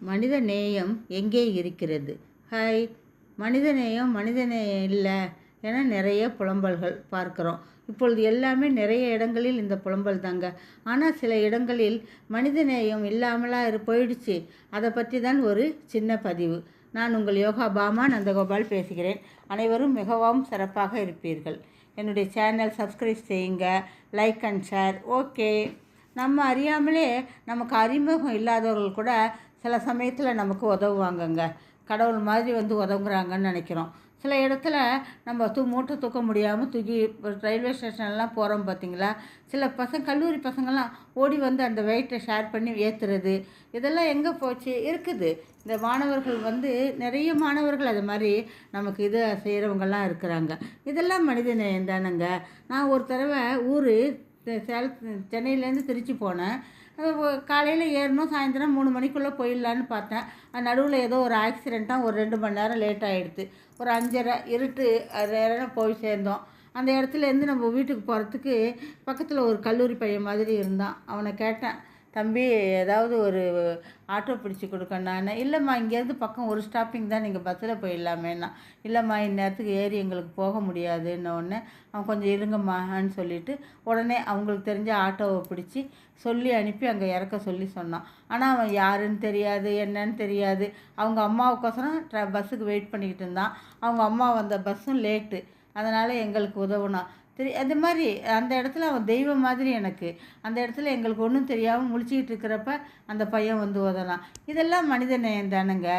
மனித நேயம் எங்கே இருக்கிறது? ஹாய் மனித நேயம் மனித நேயம் இல்லை என நிறைய புலம்பல்கள் பார்க்குறோம். இப்பொழுது எல்லாமே நிறைய இடங்களில் இந்த புலம்பல் தாங்க. ஆனால் சில இடங்களில் மனித நேயம் இல்லாமலாக இரு போயிடுச்சு. அதை பற்றி தான் ஒரு சின்ன பதிவு. நான் உங்கள் யோகா பாமா நந்தகோபால் பேசுகிறேன். அனைவரும் மிகவும் சிறப்பாக இருப்பீர்கள். என்னுடைய சேனல் சப்ஸ்கிரைப் செய்யுங்க. Like and share. ஓகே. நம்ம அறியாமலே நமக்கு அறிமுகம் இல்லாதவர்கள் கூட சில சமயத்தில் நமக்கு உதவுவாங்கங்க. கடவுள் மாதிரி வந்து உதவுங்கிறாங்கன்னு நினைக்கிறோம். சில இடத்துல நம்ம தூ மூட்டை தூக்க முடியாமல் தூக்கி ரயில்வே ஸ்டேஷன்லாம் போகிறோம் பார்த்தீங்களா சில பசங்க கல்லூரி பசங்கள்லாம் ஓடி வந்து அந்த வெயிட்டை ஷேர் பண்ணி ஏற்றுறது இதெல்லாம் எங்கே போச்சு? இருக்குது. இந்த மாணவர்கள் வந்து நிறைய மாணவர்கள் அது மாதிரி நமக்கு இது செய்கிறவங்கெல்லாம் இருக்கிறாங்க. இதெல்லாம் மனித நேயம் தானுங்க. நான் ஒரு தடவை ஊர் சேல சென்னையிலேருந்து திருச்சி போனேன். காலையில் ஏறணும் சாயந்தரம் மூணு மணிக்குள்ளே போயிடலான்னு பார்த்தேன். நடுவில் ஏதோ ஒரு ஆக்சிடெண்ட்டாக ஒரு ரெண்டு மணி நேரம் லேட் ஆகிடுது ஒரு அஞ்சரை இருட்டு நேரம் போய் சேர்ந்தோம். அந்த இடத்துலேருந்து நம்ம வீட்டுக்கு போகிறதுக்கு பக்கத்தில் ஒரு கல்லூரி பையன் மாதிரி இருந்தான். அவனை கேட்டேன் தம்பி ஏதாவது ஒரு ஆட்டோ பிடிச்சி கொடுக்கண்ணா இல்லைம்மா இங்கேருந்து பக்கம் ஒரு ஸ்டாப்பிங் தான் நீங்கள் பஸ்ஸில் போயிடலாமேண்ணா இல்லைம்மா இந்நேரத்துக்கு ஏறி எங்களுக்கு போக முடியாதுன்னு அவன் கொஞ்சம் இருங்கம்மான்னு சொல்லிவிட்டு உடனே அவங்களுக்கு தெரிஞ்ச ஆட்டோவை பிடிச்சி சொல்லி அனுப்பி அங்கே இறக்க சொல்லி சொன்னான். ஆனால் அவன் யாருன்னு தெரியாது என்னன்னு தெரியாது. அவங்க அம்மாவுக்கோசரம் ட்ர பஸ்ஸுக்கு வெயிட் பண்ணிக்கிட்டு இருந்தான். அவங்க அம்மா வந்த பஸ்ஸும் லேட்டு அதனால் எங்களுக்கு உதவுனான். சரி அது மாதிரி அந்த இடத்துல அவன் தெய்வம் மாதிரி எனக்கு. அந்த இடத்துல எங்களுக்கு ஒன்றும் தெரியாமல் முழிச்சிக்கிட்டு இருக்கிறப்ப அந்த பையன் வந்து உதலாம் இதெல்லாம் மனித நேயம் தானுங்க.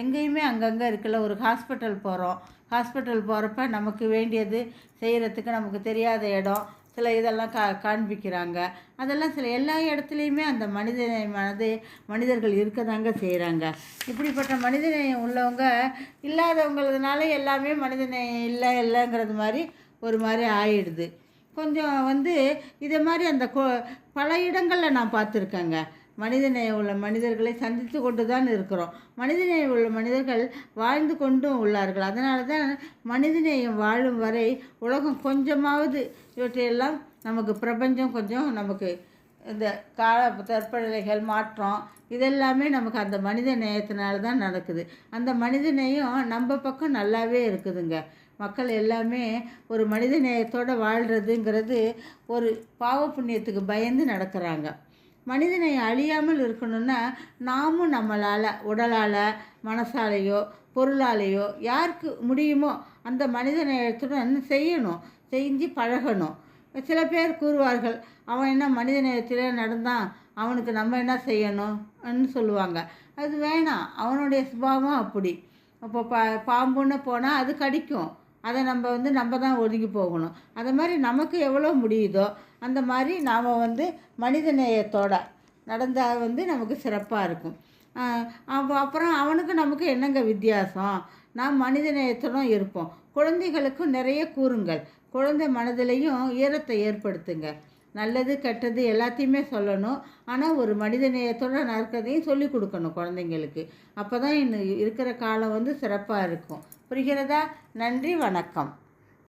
எங்கேயுமே அங்கங்கே இருக்குல்ல ஒரு ஹாஸ்பிட்டல் போகிறோம் ஹாஸ்பிட்டல் போகிறப்ப நமக்கு வேண்டியது செய்கிறதுக்கு நமக்கு தெரியாத இடம். சில இதெல்லாம் கா காண்பிக்கிறாங்க. அதெல்லாம் சில எல்லா இடத்துலையுமே அந்த மனித மனது மனிதர்கள் இருக்க தாங்க செய்கிறாங்க இப்படிப்பட்ட மனிதநேயம் உள்ளவங்க இல்லாதவங்களதுனால எல்லாமே மனிதநேயம் இல்லை இல்லைங்கிறது மாதிரி ஒரு மாதிரி ஆயிடுது. கொஞ்சம் வந்து இதை மாதிரி அந்த பல இடங்களில் நான் பார்த்துருக்கேங்க. மனிதநேயம் உள்ள மனிதர்களை சந்தித்து கொண்டு தான் இருக்கிறோம். மனிதநேயம் உள்ள மனிதர்கள் வாழ்ந்து கொண்டும் உள்ளார்கள். அதனால தான் மனிதநேயம் வாழும் வரை உலகம் கொஞ்சமாவது இவற்றையெல்லாம் நமக்கு பிரபஞ்சம் கொஞ்சம் நமக்கு இந்த கால தற்பநிலைகள் மாற்றம் இதெல்லாமே நமக்கு அந்த மனித நேயத்தினால தான் நடக்குது. அந்த மனித நேயம் நம்ம பக்கம் நல்லாவே இருக்குதுங்க. மக்கள் எல்லாமே ஒரு மனித நேயத்தோடு வாழ்கிறதுங்கிறது ஒரு பாவ புண்ணியத்துக்கு பயந்து நடக்கிறாங்க. மனிதனை அழியாமல் இருக்கணும்னா நாமும் நம்மளால் உடலால் மனசாலேயோ பொருளாலேயோ யாருக்கு முடியுமோ அந்த மனித நேயத்துடன் செய்யணும் செஞ்சு பழகணும். சில பேர் கூறுவார்கள் அவன் என்ன மனித நேயத்தில் நடந்தான் அவனுக்கு நம்ம என்ன செய்யணும்னு சொல்லுவாங்க. அது வேணாம் அவனுடைய சுபாவம் அப்படி. அப்போ பா பாம்புன்னு போனால் அது கடிக்கும். அதை நம்ம வந்து நம்ம தான் ஒதுங்கி போகணும். அதை மாதிரி நமக்கு எவ்வளோ முடியுதோ அந்த மாதிரி நாம் வந்து மனித நேயத்தோட நடந்தால் வந்து நமக்கு சிறப்பாக இருக்கும். அப்போ அப்புறம் அவனுக்கு நமக்கு என்னங்க வித்தியாசம்? நாம் மனிதநேயத்துடன் இருப்போம். குழந்தைகளுக்கும் நிறைய கூறுங்கள். குழந்தை மனதிலையும் ஈரத்தை ஏற்படுத்துங்க. நல்லது கெட்டது எல்லாத்தையுமே சொல்லணும். ஆனால் ஒரு மனித நேயத்தோட நடக்கிறதையும் சொல்லி கொடுக்கணும் குழந்தைங்களுக்கு. அப்போ தான் இன்னும் இருக்கிற காலம் வந்து சிறப்பாக இருக்கும். புரிகிறதா? நன்றி வணக்கம்.